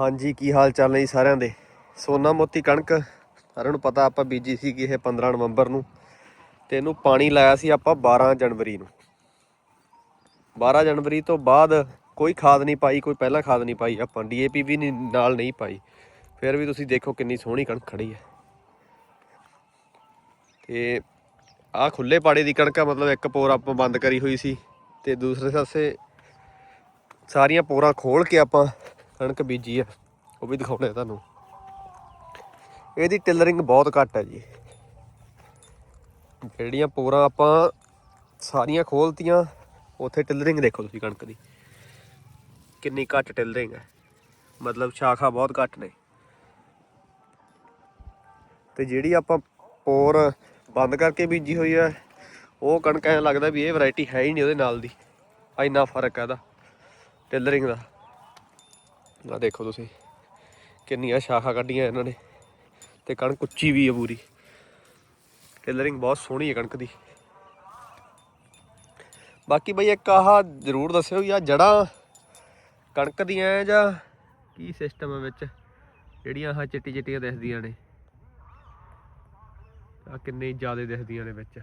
ਹਾਂਜੀ, ਕੀ ਹਾਲ ਚਾਲ ਨੇ ਜੀ ਸਾਰਿਆਂ ਦੇ? ਸੋਨਾ ਮੋਤੀ ਕਣਕ, ਸਾਰਿਆਂ ਨੂੰ ਪਤਾ ਆਪਾਂ ਬੀਜੀ ਸੀ ਕਿ ਇਹ 15 ਨਵੰਬਰ ਨੂੰ। ਤੇ ਇਹਨੂੰ ਪਾਣੀ ਲਾਇਆ ਸੀ ਆਪਾਂ 12 ਜਨਵਰੀ ਨੂੰ। 12 ਜਨਵਰੀ ਤੋਂ ਬਾਅਦ ਕੋਈ ਖਾਦ ਨਹੀਂ ਪਾਈ, ਕੋਈ ਪਹਿਲਾਂ ਖਾਦ ਨਹੀਂ ਪਾਈ, ਆਪਾਂ ਡੀਏਪੀ ਵੀ ਨਾਲ ਨਹੀਂ ਪਾਈ। ਫਿਰ ਵੀ ਤੁਸੀਂ ਦੇਖੋ ਕਿੰਨੀ ਸੋਹਣੀ ਕਣਕ ਖੜੀ ਹੈ। ਤੇ ਆਹ ਖੁੱਲੇ ਪਾੜੇ ਦੀ ਕਣਕ ਆ, ਮਤਲਬ ਇੱਕ ਪੋਰ ਆਪਾਂ ਬੰਦ ਕਰੀ ਹੋਈ ਸੀ। ਤੇ ਦੂਸਰੇ ਪਾਸੇ ਸਾਰੀਆਂ ਪੋਰਾਂ ਖੋਲ ਕੇ ਆਪਾਂ ਕਣਕ ਬੀਜੀ ਆ, ਉਹ ਵੀ ਦਿਖਾਉਣੇ ਤੁਹਾਨੂੰ। ਇਹਦੀ ਟਿਲਰਿੰਗ ਬਹੁਤ ਘੱਟ ਹੈ ਜੀ। ਜਿਹੜੀਆਂ ਪੋਰਾਂ ਆਪਾਂ ਸਾਰੀਆਂ ਖੋਲਤੀਆਂ, ਉੱਥੇ ਟਿਲਰਿੰਗ ਦੇਖੋ ਤੁਸੀਂ ਕਣਕ ਦੀ। ਕਿੰਨੀ ਘੱਟ ਟਿਲਰਿੰਗ ਹੈ। ਮਤਲਬ ਸ਼ਾਖਾ ਬਹੁਤ ਘੱਟ ਨੇ। ਤੇ ਜਿਹੜੀ ਆਪਾਂ ਪੋਰ ਬੰਦ ਕਰਕੇ ਬੀਜੀ ਹੋਈ ਹੈ, ਉਹ ਕਣਕ ਐਂ ਲੱਗਦਾ ਵੀ ਇਹ ਵੈਰਾਈਟੀ ਹੈ ਹੀ ਨਹੀਂ ਉਹਦੇ ਨਾਲ ਦੀ। ਇੰਨਾ ਫ਼ਰਕ ਹੈ ਇਹਦਾ, ਟੇਲਰਿੰਗ ਦਾ। ਆ ਦੇਖੋ ਤੁਸੀਂ, ਕਿੰਨੀਆਂ ਸ਼ਾਖਾ ਕੱਢੀਆਂ ਇਹਨਾਂ ਨੇ ਤੇ ਕਣਕ ਉੱਚੀ ਵੀ ਹੈ ਪੂਰੀ। ਟੇਲਰਿੰਗ ਬਹੁਤ ਸੋਹਣੀ ਹੈ ਕਣਕ ਦੀ। ਬਾਕੀ ਬਈ ਇੱਕ ਆਹ ਜ਼ਰੂਰ ਦੱਸਿਓ ਯਾ ਜੜਾਂ ਕਣਕ ਦੀਆਂ ਜਾਂ ਕੀ ਸਿਸਟਮ ਹੈ ਵਿੱਚ, ਜਿਹੜੀਆਂ ਆਹ ਚਿੱਟੀ ਚਿੱਟੀਆਂ ਦਿਖਦੀਆਂ ਨੇ। ਆ ਕਿੰਨੇ ਜ਼ਿਆਦਾ ਦਿਖਦੀਆਂ ਨੇ ਵਿੱਚ।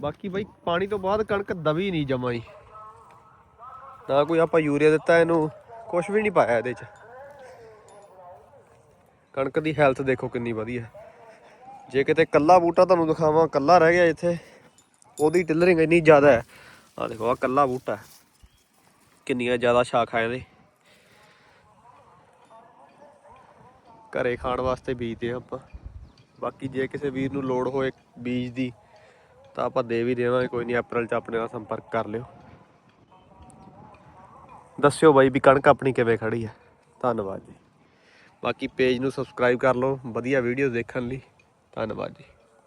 ਬਾਕੀ ਬਈ ਪਾਣੀ ਤੋਂ ਬਾਅਦ ਕਣਕ ਦਵੀ ਨਹੀਂ ਜਮਾਈ। ਨਾ ਕੋਈ ਆਪਾਂ ਯੂਰੀਆ ਦਿੱਤਾ ਇਹਨੂੰ ਕੁਝ ਵੀ ਨਹੀਂ ਪਾਇਆ ਇਹਦੇ ਚ। ਕਣਕ ਦੀ ਹੈਲਥ ਦੇਖੋ ਕਿੰਨੀ ਵਧੀਆ। ਜੇ ਕਿਤੇ ਕੱਲਾ ਬੂਟਾ ਤੁਹਾਨੂੰ ਦਿਖਾਵਾਂ, ਕੱਲਾ ਰਹਿ ਗਿਆ ਇੱਥੇ। ਉਹਦੀ ਟਿਲਰਿੰਗ ਇੰਨੀ ਜ਼ਿਆਦਾ ਹੈ। ਆ ਦੇਖੋ ਆ ਕੱਲਾ ਬੂਟਾ। ਕਿੰਨੀਆਂ ਜ਼ਿਆਦਾ ਸ਼ਾਖਾ ਇਹਦੇ। ਘਰੇ ਖਾਣ ਵਾਸਤੇ ਬੀਜਦੇ ਆ ਆਪਾਂ। ਬਾਕੀ ਜੇ ਕਿਸੇ ਵੀਰ ਨੂੰ ਲੋੜ ਹੋਏ ਬੀਜ ਦੀ, ਤਾਂ ਆਪਾਂ ਦੇ ਵੀ ਦੇਵਾਂਗੇ। ਕੋਈ ਨਹੀਂ ਅਪ੍ਰੈਲ ਚ ਆਪਣੇ ਨਾਲ ਸੰਪਰਕ ਕਰ ਲਿਓ। ਦੱਸਿਓ ਬਾਈ ਵੀ ਕਣਕ ਆਪਣੀ ਕਿਵੇਂ ਖੜੀ ਹੈ ਧੰਨਵਾਦ ਜੀ। ਬਾਕੀ ਪੇਜ ਨੂੰ ਸਬਸਕ੍ਰਾਈਬ ਕਰ ਲਓ, ਵਧੀਆ ਵੀਡੀਓ ਦੇਖਣ ਲਈ। ਧੰਨਵਾਦ ਜੀ।